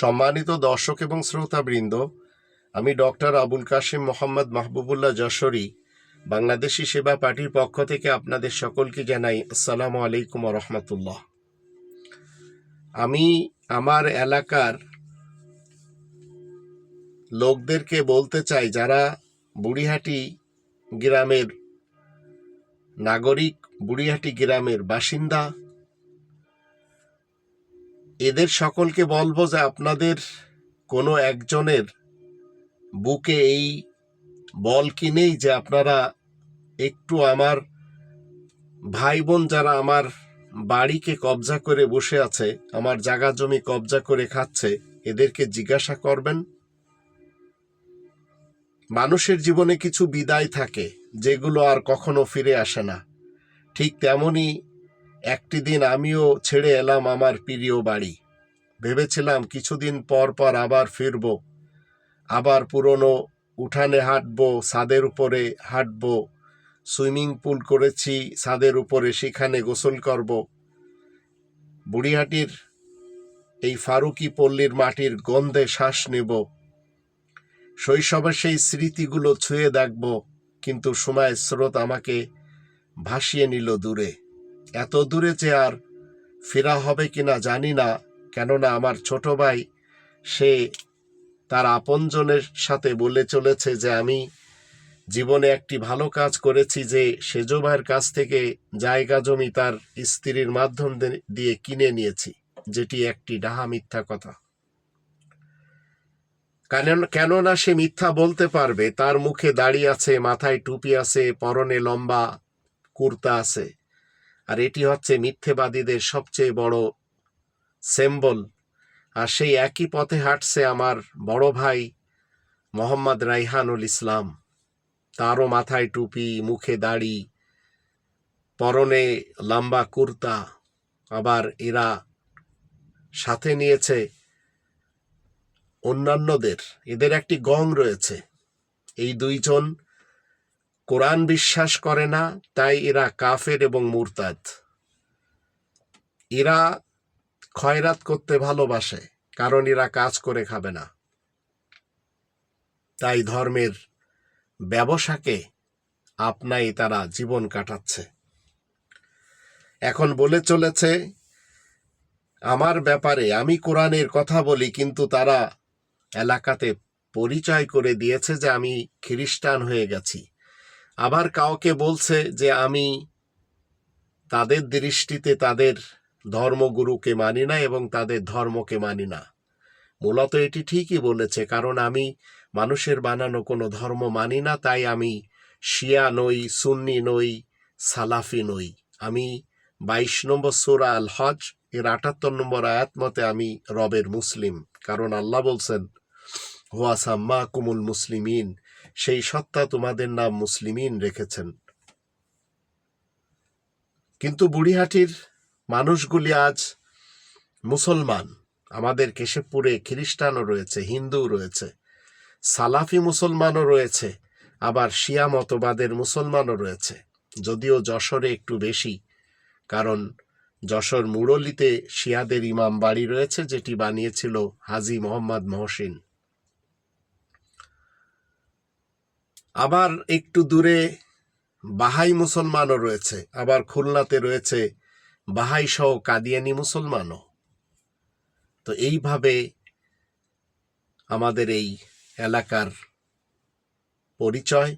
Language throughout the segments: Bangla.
সম্মানিত দর্শক এবং শ্রোতাবৃন্দ, আমি ডক্টর আবুল কাশিম মোহাম্মদ মাহবুবুল্লাহ যশোরী, বাংলাদেশি সেবা পার্টির পক্ষ থেকে আপনাদের সকলকে জানাই আসসালামু আলাইকুম রহমতুল্লাহ। আমি আমার এলাকার লোকদেরকে বলতে চাই, যারা বুড়িহাটি গ্রামের নাগরিক, বুড়িহাটি গ্রামের বাসিন্দা এদের সকলকে বলব যে আপনাদের কোনো একজনের বুকে এই বল কি নেই যে আপনারা একটু আমার ভাই বোন যারা আমার বাড়িকে কবজা করে বসে আছে, আমার জায়গা জমি কবজা করে খাচ্ছে, এদেরকে জিজ্ঞাসা করবেন? মানুষের জীবনে কিছু বিদায় থাকে, যেগুলো আর কখনো ফিরে আসে না। ঠিক তেমনি একটি দিন আমিও ছেড়ে এলাম আমার প্রিয় বাড়ি। ভেবেছিলাম কিছুদিন পর পর আবার ফিরব। আবার পুরনো উঠানে হাঁটব ছাদের উপরে হাঁটবো, সুইমিং পুল করেছি ছাদের উপরে সেখানে গোসল করব। বুড়িহাটির এই ফারুকি পল্লীর মাটির গন্ধে শ্বাস নেব। শৈশবে সেই স্মৃতিগুলো ছুঁয়ে দেখব, কিন্তু সময়ের স্রোত আমাকে ভাসিয়ে নিল দূরে। এত দূরে যে আর ফেরা হবে কিনা জানি না, কেননা আমার ছোট ভাই, সে তার আপনজনের সাথে বলে চলেছে যে আমি জীবনে একটি ভালো কাজ করেছি যে সেজ ভাইয়ের কাছ থেকে জায়গা জমি তার স্ত্রীর মাধ্যম দিয়ে কিনে নিয়েছি, যেটি একটি ডাহা মিথ্যা কথা। কেন, কেননা সে মিথ্যা বলতে পারবে, তার মুখে দাড়ি আছে, মাথায় টুপি আছে, পরনে লম্বা কুর্তা আছে। আর এটি হচ্ছে মিথ্যেবাদীদের সবচেয়ে বড় সেম্বল আর সেই একই পথে হাঁটছে আমার বড় ভাই মোহাম্মদ রাইহানুল ইসলাম। তারও মাথায় টুপি, মুখে দাড়ি, পরনে লম্বা কুর্তা। আবার এরা সাথে নিয়েছে অন্যান্যদের। এদের একটি গং রয়েছে। এই দুইজন কোরআন বিশ্বাস করে না, তাই এরা কাফের এবং মুরতাদ। এরা খয়রাত করতে ভালোবাসে, কারণ এরা কাজ করে খাবে না। তাই ধর্মের ব্যবসাকে আপনাই তারা জীবন কাটাচ্ছে। এখন বলে চলেছে, আমার ব্যাপারে আমি কোরআনের কথা বলি, কিন্তু তারা এলাকাতে পরিচয় করে দিয়েছে যে আমি খ্রিস্টান হয়ে গেছি। আবার কাউকে বলছে যে আমি তাদের দৃষ্টিতে তাদের ধর্মগুরুকে মানি না এবং তাদের ধর্মকে মানি না। মূলত এটি ঠিকই বলেছে, কারণ আমি মানুষের বানানো কোনো ধর্ম মানি না, তাই আমি শিয়া নই, সুন্নি নই, সালাফি নই। আমি বাইশ নম্বর সুরা আল হজ এর আটাত্তর নম্বর আয়াত মতে আমি রবের মুসলিম, কারণ আল্লাহ বলছেন হুয়াসাম্মা কুমুল মুসলিমিন সেই সত্তা তোমাদের নাম মুসলিমিন রেখেছেন। কিন্তু বুড়িহাটির মানুষগুলি আজ মুসলমান। আমাদের কেশবপুরে খ্রিস্টানও রয়েছে হিন্দু রয়েছে, সালাফি মুসলমানও রয়েছে, আবার শিয়া মতবাদের মুসলমানও রয়েছে। যদিও যশোরে একটু বেশি, কারণ যশোর মুরলিতে শিয়াদের ইমাম বাড়ি রয়েছে, যেটি বানিয়েছিল হাজি মোহাম্মদ মহসিন। আবার একটু দূরে বাহাই মুসলমানও রয়েছে, আবার খুলনাতে রয়েছে বাহাই সহ কাদিয়ানি মুসলমানও। তো এইভাবে আমাদের এই এলাকার পরিচয়।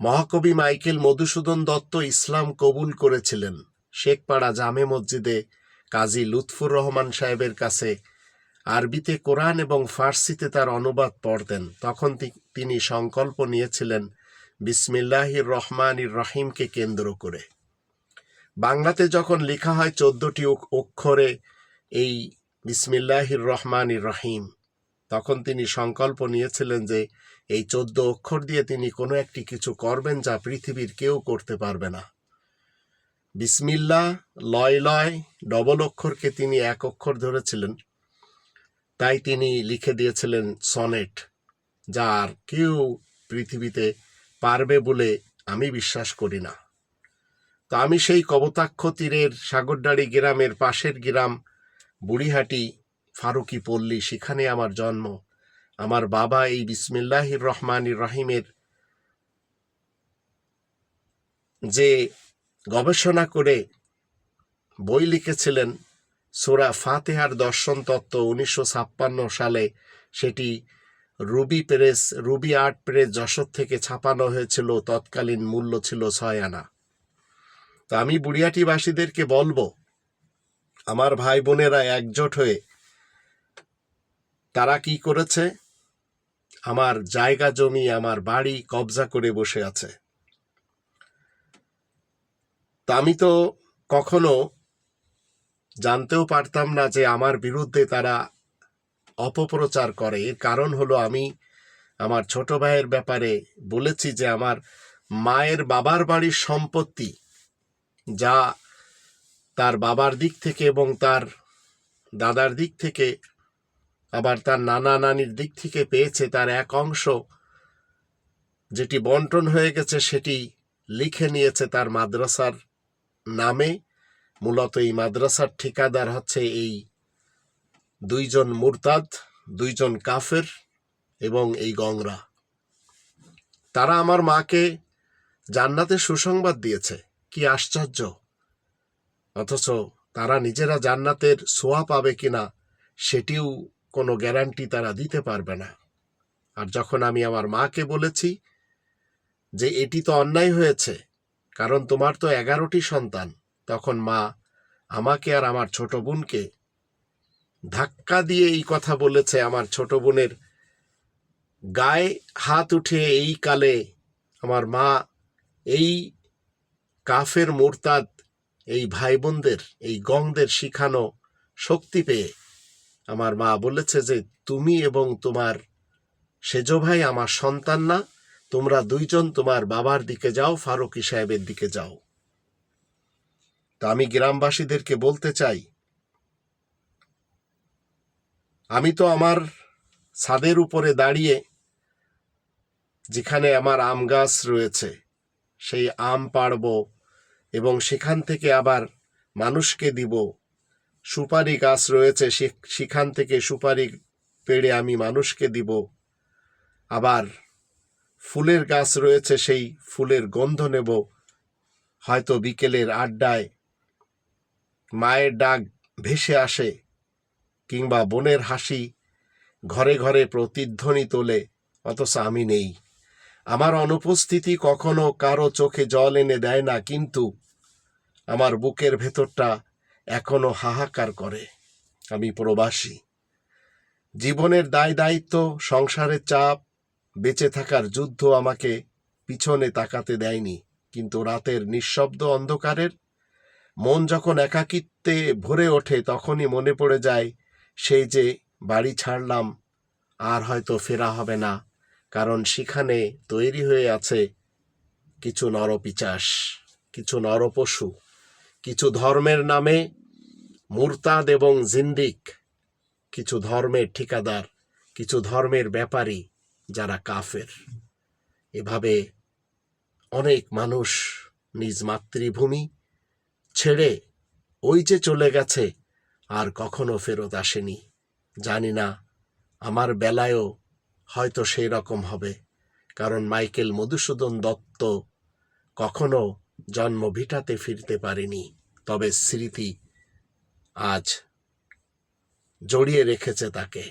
মহাকবি মাইকেল মধুসূদন দত্ত ইসলাম কবুল করেছিলেন শেখপাড়া জামে মসজিদে কাজী লুৎফুর রহমান সাহেবের কাছে। আরবিতে কোরআন এবং ফার্সিতে তার অনুবাদ পড়তেন, তখন তিনি সংকল্প নিয়েছিলেন, বিসমিল্লাহির রহমানির রহিমকে কেন্দ্র করে। বাংলাতে যখন লেখা হয় চোদ্দটি অক্ষরে এই বিসমিল্লাহির রহমানির রহিম, তখন তিনি সংকল্প নিয়েছিলেন যে এই চোদ্দ অক্ষর দিয়ে তিনি কোনো একটি কিছু করবেন যা পৃথিবীর কেউ করতে পারবে না। বিসমিল্লা, লয় লয়, ডবল অক্ষরকে তিনি এক অক্ষর ধরেছিলেন। তাই তিনি লিখে দিয়েছিলেন সনেট। যা আর কেউ পৃথিবীতে পারবে বলে আমি বিশ্বাস করি না। তো আমি সেই কবতাক্ষ তীরের সাগরডাড়ি গ্রামের পাশের গ্রাম বুড়িহাটি ফারুকি পল্লী সেখানে আমার জন্ম। আমার বাবা এই বিসমিল্লাহির রহমানির রহিমের যে গবেষণা করে বই লিখেছিলেন, সোরা ফাতেহার দর্শন তত্ত্ব উনিশশো ছাপ্পান্ন সালে সেটি Ruby press, Ruby art press Jessore থেকে ছাপানো হয়েছিল, তৎকালীন মূল্য ছিল ছয় আনা। তো আমি বুড়িয়াটিবাসীদেরকে বলব, আমার ভাই বোনেরা একজোট হয়ে, তারা কি করেছে? আমার জায়গা জমি, আমার বাড়ি কবজা করে বসে আছে। তা আমি তো কখনো জানতেও পারতাম না যে আমার বিরুদ্ধে তারা অপপ্রচার করে। এর কারণ হলো আমি আমার ছোট ভাইয়ের ব্যাপারে বলেছি যে আমার মায়ের বাবার বাড়ির সম্পত্তি যা তার বাবার দিক থেকে এবং তার দাদার দিক থেকে, আবার তার নানা নানির দিক থেকে পেয়েছে, তার এক অংশ যেটি বন্টন হয়ে গেছে সেটি লিখে নিয়েছে তার মাদ্রাসার নামে। মূলত এই মাদ্রাসার ঠিকাদার হচ্ছে এই দুইজন মুরতাদ, দুইজন কাফের এবং এই গংরা। তারা আমার মাকে জান্নাতে সুসংবাদ দিয়েছে। কি আশ্চর্য! অথচ তারা নিজেরা জান্নাতের সোয়া পাবে কিনা সেটিও কোনো গ্যারান্টি তারা দিতে পারবে না। আর যখন আমি আমার মাকে বলেছি যে এটি তো অন্যায় হয়েছে, কারণ তোমার তো এগারোটি সন্তান, তখন মা আমাকে আর আমার ছোট বোনকে ধাক্কা দিয়ে এই কথা বলেছে আমার ছোট বোনের। গায়ে হাত উঠে এই কালে আমার মা, এই কাফের মোরতাদ, এই ভাই বোনদের এই গংদের শিখানো শক্তি পেয়ে আমার মা বলেছে যে, তুমি এবং তোমার সেজ ভাই আমার সন্তান না, তোমরা দুইজন তোমার বাবার দিকে যাও, ফারুকি সাহেবের দিকে যাও। তা আমি গ্রামবাসীদেরকে বলতে চাই আমি তো আমার ছাদের উপরে দাঁড়িয়ে যেখানে আমার আম গাছ রয়েছে, সেই আম পাড়ব এবং সেখান থেকে আবার মানুষকে দিব। সুপারি গাছ রয়েছে সেখান থেকে সুপারি পেড়ে আমি মানুষকে দিব। আবার ফুলের গাছ রয়েছে, সেই ফুলের গন্ধ নেব। হয়তো বিকেলের আড্ডায় মায়ের ডাক ভেসে আসে। কিংবা বোনের হাসি ঘরে ঘরে প্রতিধ্বনি তোলে, অথচ আমি নেই। আমার অনুপস্থিতি কখনো কারও চোখে জল এনে দেয় না, কিন্তু আমার বুকের ভেতরটা এখনও হাহাকার করে। আমি প্রবাসী। জীবনের দায় দায়িত্ব, সংসারের চাপ, বেঁচে থাকার যুদ্ধ আমাকে পিছনে তাকাতে দেয়নি, কিন্তু রাতের নিঃশব্দ অন্ধকারের মন যখন একাকিত্বে ভরে ওঠে, তখনই মনে পড়ে যায় সেই যে বাড়ি ছাড়লাম, আর হয়তো ফেরা হবে না, কারণ সেখানে তৈরি হয়ে আছে কিছু নরপিচাস, কিছু নরপশু, কিছু ধর্মের নামে মুরতাদ এবং জিন্দিক, কিছু ধর্মের ঠিকাদার, কিছু ধর্মের ব্যাপারী যারা কাফের। এভাবে অনেক মানুষ নিজ মাতৃভূমি ছেড়ে ওই যে চলে গেছে আর কখনো ফেরত আসেনি। জানি না, আমার বেলায়ও হয়তো সেই রকম হবে, কারণ মাইকেল মধুসূদন দত্ত কখনো জন্মভিটাতে ফিরতে পারেনি, তবে স্মৃতি আজ জড়িয়ে রেখেছে তাকে।